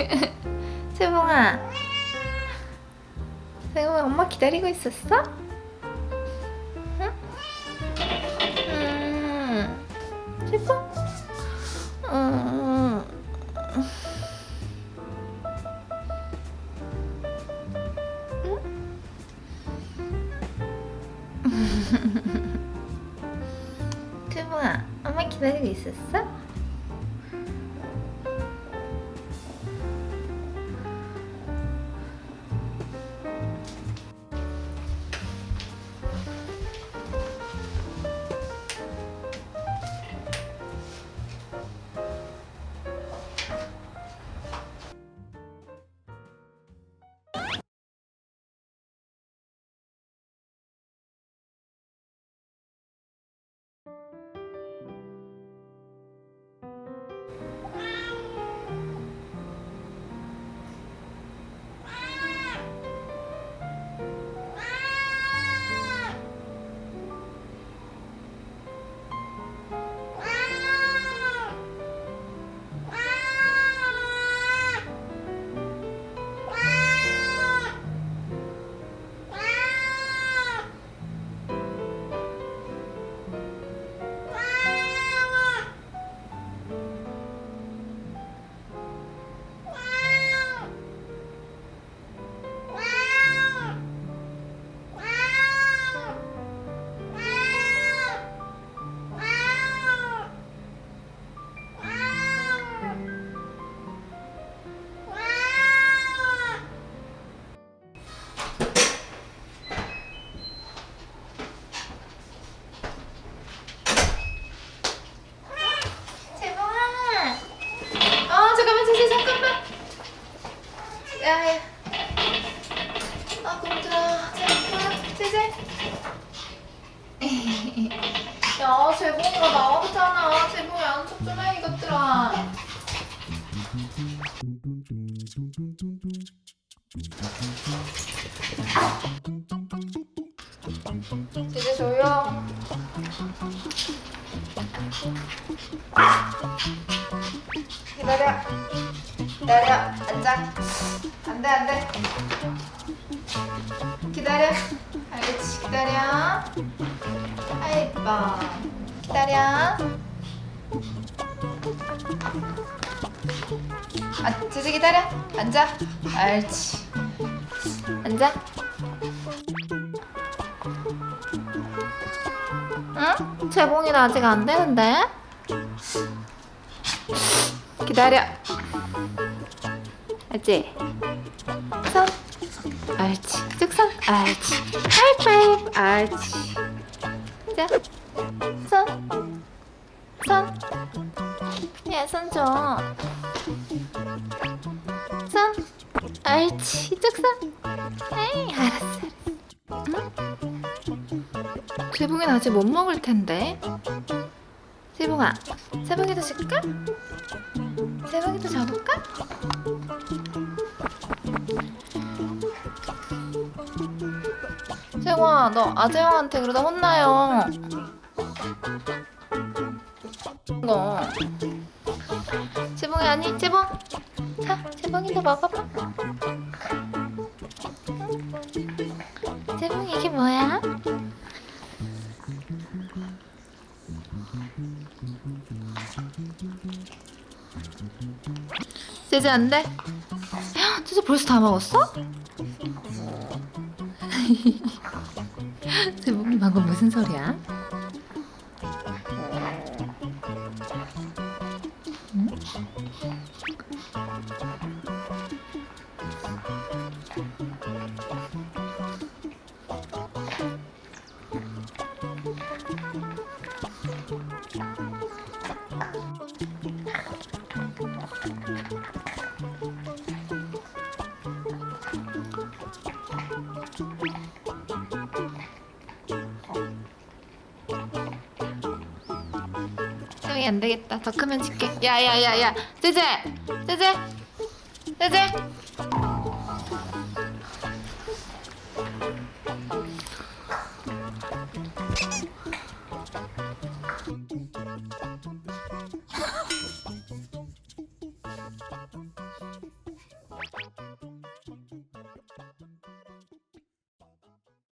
세봉아 세봉아 엄마 기다리고 있었어? 응? 음. 세봉? 세봉아 엄마 기다리고 있었어? 야 재봉이가 나왔잖아. 재봉이 안쪽 좀해 이것들아. 제재 조용. 기다려. 기다려. 앉아. 안 돼, 안 돼. 기다려. 아이뻐. 기다려. 아, 제지 기다려. 앉아. 알지. 앉아. 응? 재봉이는 아직 안 되는데? 기다려. 알지? 손. 알지. 쭉손. 알지. 하이파이브. 알지. 자. 야, 손 줘. 손. 알지. 쭉손. 에이, 알았어. 응? 재봉이는 아직 못 먹을 텐데. 재봉아, 재봉이도 줄까? 재봉이도 줘볼까? 재봉아, 너 아재형한테 그러다 혼나요. 이거. 재봉이 아니, 재봉. 자, 재봉이도 먹어봐. 재봉이 이게 뭐야? 제재 안 돼? 야, 제재 벌써 다 먹었어? 제목이 방금 무슨 소리야? 형이 안 되겠다. 더 크면 줄게. 야야야야, 제제, 제제, 제제.